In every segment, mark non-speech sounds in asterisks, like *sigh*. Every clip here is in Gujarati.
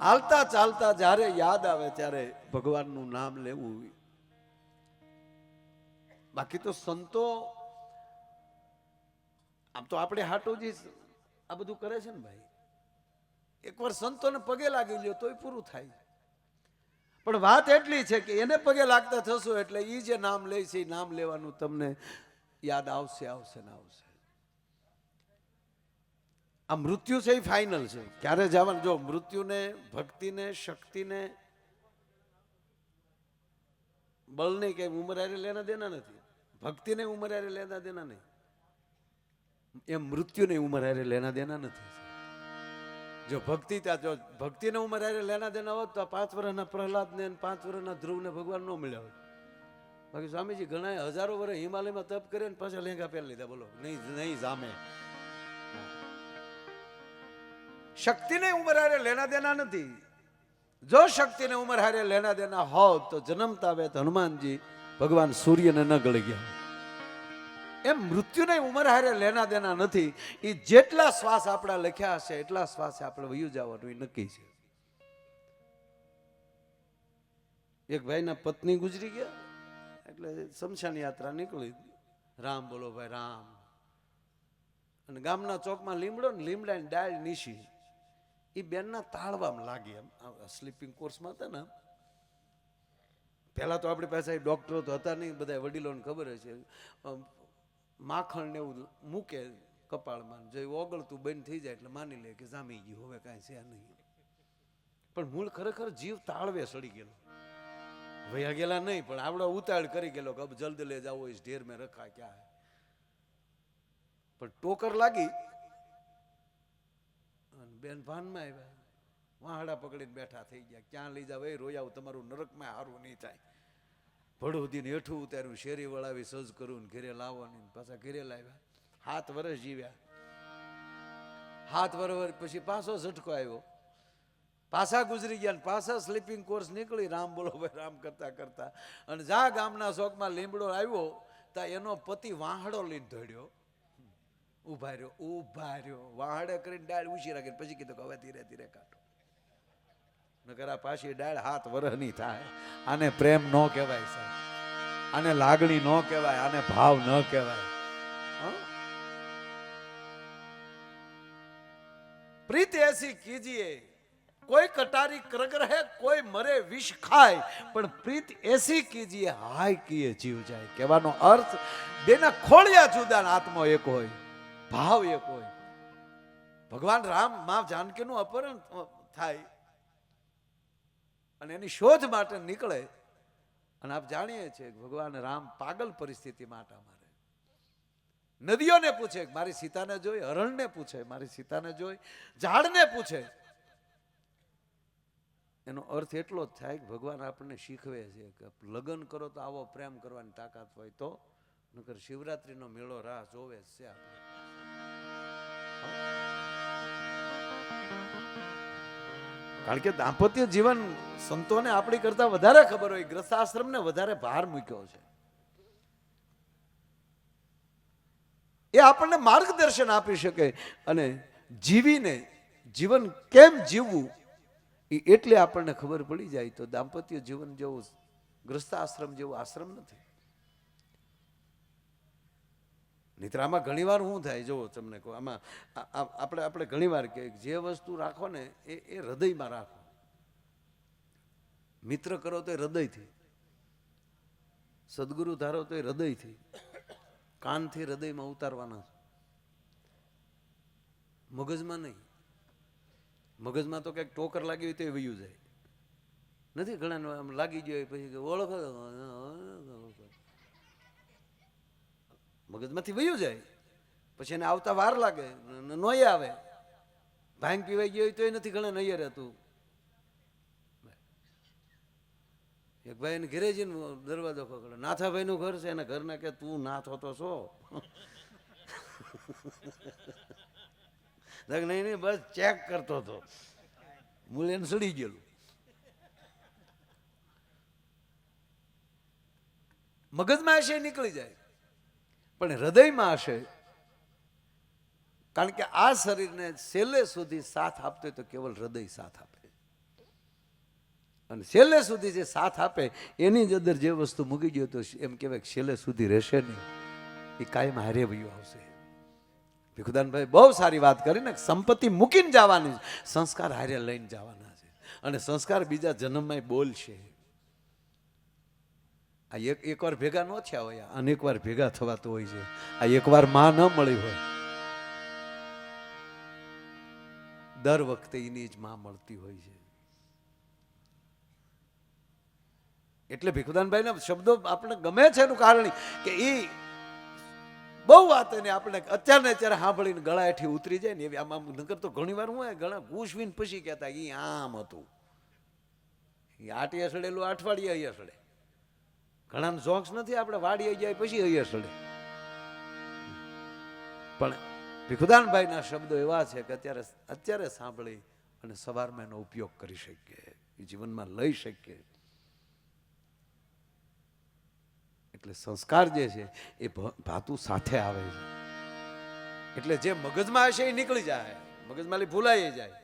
હાલતા ચાલતા જ્યારે યાદ આવે ત્યારે ભગવાનનું નામ લેવું. બાકી તો સંતો, આમ તો આપણે હાટોજી આ બધું કરે છે ને ભાઈ. એકવાર સંતોને પગે લાગી લ્યો તોય પૂરું થાય. પણ વાત એટલી છે કે એને પગે લાગતા થશો એટલે એ જે નામ લે છે એ નામ લેવાનું તમને યાદ આવશે આવશે ને આવશે. આ મૃત્યુ છે એ ફાઇનલ છે. ક્યારે જવાનું? જો મૃત્યુને, ભક્તિને, શક્તિને બળને કે ઉંમર હારે લેના દેના નથી. ભક્તિને ઉંમર હારે લેના દેના નહીં. એમ મૃત્યુને ઉંમર હારે લેના દેના નથી. જો ભક્તિ ત્યાં જો ભક્તિને ઉંમર હારે લેના દેના હોત તો પાંચ વર્ષના પ્રહલાદને પાંચ વર્ષના ધ્રુવને ભગવાન ન મળ્યા હોત. બાકી સ્વામીજી ઘણા હજારો વર્ષ હિમાલયમાં તપ કરે ને પાછા લેંગા પહેરી લીધા. બોલો, નહીં નહીં જામે. શક્તિને ઉંમર હારે લેના દેના નથી. જો શક્તિને ઉંમર હારે લેના દેના હોવ તો જન્મતા વેત હનુમાનજી ભગવાન સૂર્યને ન ગળી ગયા એમ મૃત્યુને ઉંમર હારે લેના દેના નથી. એ જેટલા શ્વાસ આપણા લખ્યા હશે, એટલા શ્વાસે આપણે વયું જવાનું એ નક્કી છે. એક ભાઈના પત્ની ગુજરી ગયા, એટલે શમશાન યાત્રા નીકળી. રામ બોલો, ભાઈ, રામ. અને ગામના ચોકમાં લીમડો ને લીમડાની ડાળ નીશી એ બેનના તાળવામાં લાગી એમ. સ્લીપિંગ કોર્સમાં હતા ને પહેલાં તો આપણી પાસે ડૉક્ટરો તો હતા નહીં બધા વડીલોને ખબર છે માખણ ને એવું મૂકે કપાળમાં જો ઓગળતું બંધ થઈ જાય એટલે માની લે કે જામી ગયું, હવે કાંઈ છે નહીં. પણ મૂળ ખરેખર જીવ તાળવે સડી ગયેલો. વયા ગયેલા નહીં, પણ આવડો ઉતાળ કરી ગયેલો કે જલ્દી લે જાવ ઢેર મેં રખા ક્યાં પણ ટોકર લાગી બેન ભાનમાં આવ્યા. વાહડા પકડીને બેઠા થઈ ગયા. ક્યાં લઈ જાવ? એ રોયાવું તમારું નરકમાં હારું નહીં થાય. ભડોદીને હેઠું ઉતાર્યું. શેરી વળાવી સજ કરું ને ઘેરે લાવવાની પાછા ઘેરે લાવ્યા. હાથ વરસ જીવ્યા. હાથ વરવર પછી પાછો ઝટકો આવ્યો. પાછા ગુજરી ગયા પાછા સ્લીપિંગ કોર્સ નીકળી. રામ બોલો ભાઈ, રામ કરતા કરતા. અને જા ગામના શોખમાં લીમડો આવ્યો, તા એનો પતિ વાહડો લઈને ધોડ્યો ઊભા રહ્યો ઊભા રહ્યો વાહડે કરીને ડાળ ઊંચી રાખી પછી કીધું કે હવે ધીરે ધીરે કાઢો. નકર આ પાછી ડાળ હાથ વરહની થાય. આને પ્રેમ ન કહેવાય, સાહેબ. આને લાગણી ન કહેવાય, આને ભાવ ન કહેવાય? પ્રીત એસી કીજીએ, કોઈ કટારી કરગ રહે, કોઈ મરે વિષ ખાય. પણ પ્રીત એસી કીજીએ, હાય કીએ, જીવ જાય. કહેવાનો અર્થ, બેના ખોળિયા જુદા આત્મો એક હોય. ભાવ એક હોય ભગવાન રામ મા જાનકીનું અપહરણ થાય અને એની શોધ માટે નીકળે અને આપ જાણીએ છીએ ભગવાન રામ પાગલ પરિસ્થિતિમાં આટા મારે. નદીઓને પૂછે, મારી સીતાને જોઈ, હરણને પૂછે, મારી સીતાને જોઈ, ઝાડને પૂછે. એનો અર્થ એટલો જ થાય કે ભગવાન આપણને શીખવે છે કે લગ્ન કરો તો આવો પ્રેમ કરવાની તાકાત હોય તો, નકર શિવરાત્રીનો મેળો રાહ જોવે છે આપણે. કારણ કે દાંપત્ય જીવન સંતોને આપણી કરતા વધારે ખબર હોય ગ્રસ્તાશ્રમને વધારે ભાર મૂક્યો છે. એ આપણને માર્ગદર્શન આપી શકે અને જીવીને જીવન કેમ જીવવું એ એટલે આપણને ખબર પડી જાય તો દાંપત્ય જીવન જેવું ગ્રસ્તાશ્રમ જેવું આશ્રમ નથી. નહીતર આમાં ઘણીવાર શું થાય જો તમને કહું, આમાં આપણે આપણે ઘણીવાર કે જે વસ્તુ રાખો ને, એ એ હૃદયમાં રાખો. મિત્ર કરો તો એ હૃદયથી. સદગુરુ ધારો તો એ હૃદયથી. કાનથી હૃદયમાં ઉતારવાના મગજમાં નહીં. મગજમાં તો કંઈક ટોકર લાગી હોય તો એ વયું જાય. નથી ઘણા લાગી ગયો પછી ઓળખ ઓળખો મગજમાંથી વયું જાય. પછી એને આવતા વાર લાગે નોય આવે. ભાંગ પીવાઈ ગયો તો એ નથી ઘણા નૈયર રહેતું એક ભાઈ એને ઘેરે જઈને દરવાજો ખોકડે નાથાભાઈ નું ઘર છે, એના ઘરના કે તું નાથ હોતો છો. *laughs* નહીં નહીં બસ ચેક કરતો હતો. મૂળ એને સડી ગયેલું. મગજમાં હશે નીકળી જાય. પણ હૃદયમાં હશે. કારણ કે આ શરીરને છેલ્લે સુધી સાથ આપતો તો કેવલ હૃદય સાથ આપે. અને છેલ્લે સુધી જે સાથ આપે, એની જ અંદર જે વસ્તુ મૂકી ગયો તો એમ કહેવાય છેલ્લે સુધી રહેશે નહીં. એ કાયમ હારે વયું આવશે. ભીખુદાનભાઈ બહુ સારી વાત કરી ને, સંપત્તિ મૂકીને જવાની સંસ્કાર હારે લઈને જવાના છે. અને સંસ્કાર બીજા જન્મમાં બોલશે. આ એક એકવાર ભેગા ન થયા હોય અનેક વાર ભેગા થવાતું હોય છે. આ એકવારમાં ન મળી હોય. દર વખતે એની જ માં મળતી હોય છે. એટલે ભીખુદાનભાઈના શબ્દો આપણે ગમે છે એનું કારણ કે એ બહુ વાત એને આપણે અત્યારને અત્યારે સાંભળીને ગળા એઠી ઉતરી જાય ને એવી આમ નકર તો ઘણી વાર હું ગળા ગૂંચવીને પછી કહેતા એ આમ હતું. એ આટી અસડેલું અઠવાડિયે અહીં અસડે. ઘણાને જોક્સ નથી, આપણે વાડીએ જાય પછી અહીંયા સડે. પણ ભીખુદાનભાઈના શબ્દો એવા છે કે અત્યારે અત્યારે સાંભળી અને સવારમાં એનો ઉપયોગ કરી શકીએ, એ જીવનમાં લઈ શકીએ. એટલે સંસ્કાર જે છે, એ ભાતુ સાથે આવે છે. એટલે જે મગજમાં હશે એ નીકળી જાય મગજમાં ભૂલાઈ જાય.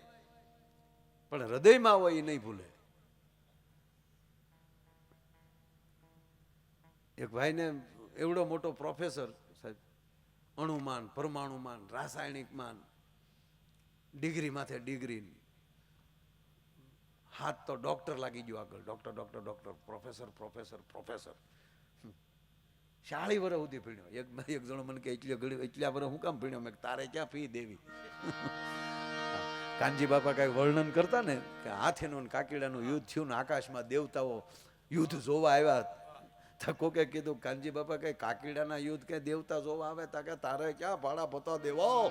પણ હૃદયમાં હોય એ નહીં ભૂલે. એક ભાઈને એવડો મોટો પ્રોફેસર સાહેબ, અણુમાન, પરમાણુમાન, રાસાયણિકમાન ડિગ્રી માથે ડિગ્રી હાથ તો ડોક્ટર લાગી ગયો આગળ. Doctor doctor doctor professor professor professor શાળી વર્ષ સુધી ભીણ્યો. એક એક જણો મને કે એટલી ઘડી એટલા વર્ષ હું કામ ભીણ્યો? મેં તારે ક્યાં ફી દેવી? કાનજી બાપા કઈ વર્ણન કરતા ને કે હાથીનું કાકીડાનું યુદ્ધ થયું ને આકાશમાં દેવતાઓ યુદ્ધ જોવા આવ્યા. કોકે કીધું, કાનજી બાપા, કઈ કાકીડાના યુદ્ધ કઈ દેવતા જોવા આવે તા કે તારે ક્યાં ભાડા પતા દેવો?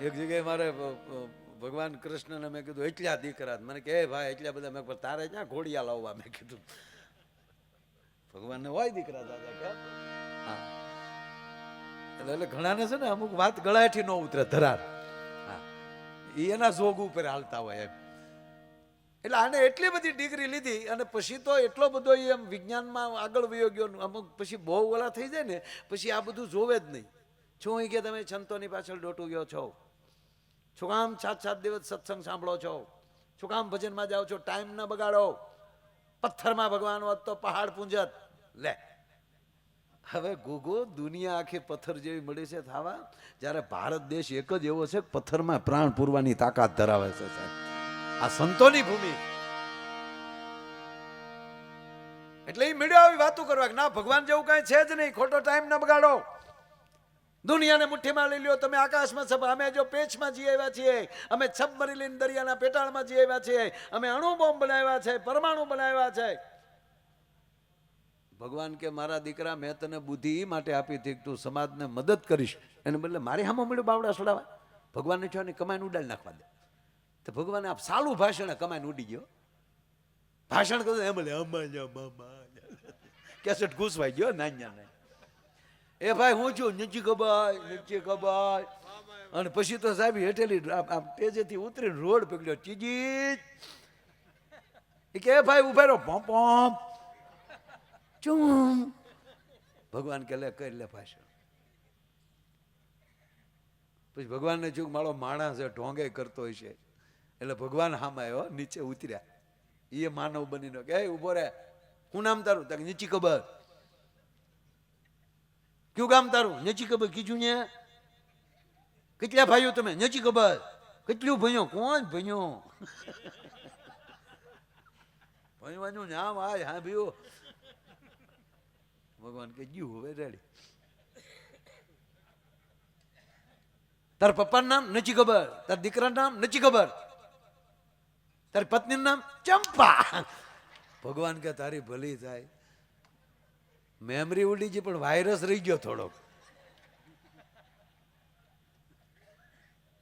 એક જગ્યાએ મારે ભગવાન કૃષ્ણને મેં કીધું, એટલા દીકરા મને કે ભાઈ, એટલા બધા. મેં તારે ક્યાં ઘોડિયા લાવવા? મેં કીધું. ભગવાનને હોય દીકરા દાદા કે? હા. એટલે ઘણાને છે ને અમુક વાત ગળાથી ન ઉતરે ધરાર. એ એના જોગ ઉપર હાલતા હોય એમ. એટલે આને એટલી બધી ડિગ્રી લીધી અને પછી તો એટલો બધો એમ વિજ્ઞાનમાં આગળ વયો ગયો અમુક પછી બહુ ઓલા થઈ જાય ને, પછી આ બધું જોવે જ નહીં. છું ઈ કે તમે સંતોની પાછળ ડોટું ગયો છો? કામ સાત સાત દિવસ સત્સંગ સાંભળો છો? કામ ભજનમાં જાઓ છો? ટાઈમ ન બગાડો? પથ્થરમાં ભગવાન હોત તો પહાડ પૂંજત. લે હવે ગોગો, દુનિયા આખી પથ્થર જેવી મળી છે થાવા. જ્યારે ભારત દેશ એક જ એવો છે પથ્થરમાં પ્રાણ પૂરવાની તાકાત ધરાવે છે સાહેબ. આ સંતોની ભૂમિ. એટલે એ મીડિયા આવી વાતો કરવા ના, ભગવાન જેવું કઈ છે જ નહીં, ખોટો ટાઈમ ન બગાડો. દુનિયાને મુઠ્ઠીમાં લઈ લ્યો, તમે આકાશમાં છપ અમે જો પેચમાં જી આવ્યા છીએ, અમે સબમરીન દરિયાના પેટાળમાં જી આવ્યા છીએ, અમે અણુ બોમ્બ બનાવ્યા છે, પરમાણુ બનાવ્યા છે. ભગવાન કે મારા દીકરા, મેં તને બુદ્ધિ એ માટે આપી હતી કે તું સમાજને મદદ કરીશ. એને બદલે મારી હામાં મળ્યો બાવડા સડાવા. ભગવાનને છો કમાઈને ઉડાડી નાખવા દે. તો ભગવાને આપ સાલું ભાષણ કમાઈને ઉડી ગયો. ભાષણ કહ્યું એમ બોલે અમા કેસેટ ઘૂસવાઈ ગયો નાન્યા નહીં એ ભાઈ, હું છું? નીચી કબાય નીચી કબાય અને પછી તો સાહેબ હેઠેલી આમ- તેજેથી ઉતરીને રોડ પકડ્યો ચીજી કે ભાઈ, ઊભા રહ્યો પંપ પોમ. ચૂમ. ભગવાન કે, લે કરી લે ભાષણ પછી ભગવાનને ચૂક મારો માણસ ઢોંગે કરતો હોય છે. એટલે ભગવાન હામાં આવ્યો નીચે ઉતર્યા. એ માનવ બનીને કે ઊભો રે. હું નામ તારું? તક નીચી ખબર કયું ગામ તારું? નીચી ખબર કીધું ને. કેટલા ભાઈઓ તમે? નીચી ખબર કેટલું ભણ્યો? કોણ ભણ્યો? *laughs* ભણવાનું નામ આ હા ભીઓ ભગવાન કે ગયું હવે રેડી તાર પપ્પાનું નામ નથી ખબર તાર દીકરાનું નામ નથી ખબર તારી પત્નીનું નામ ચંપા ભગવાન કે તારી ભલી થાય મેમરી ઉડી ગઈ પણ વાયરસ રહી ગયો થોડોક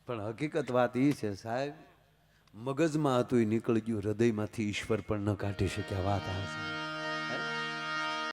પણ હકીકત વાત એ છે, સાહેબ, મગજમાં હતું એ નીકળી ગયું, હૃદયમાંથી ઈશ્વર પણ ન કાઢી શક્યા. વાત આ છે.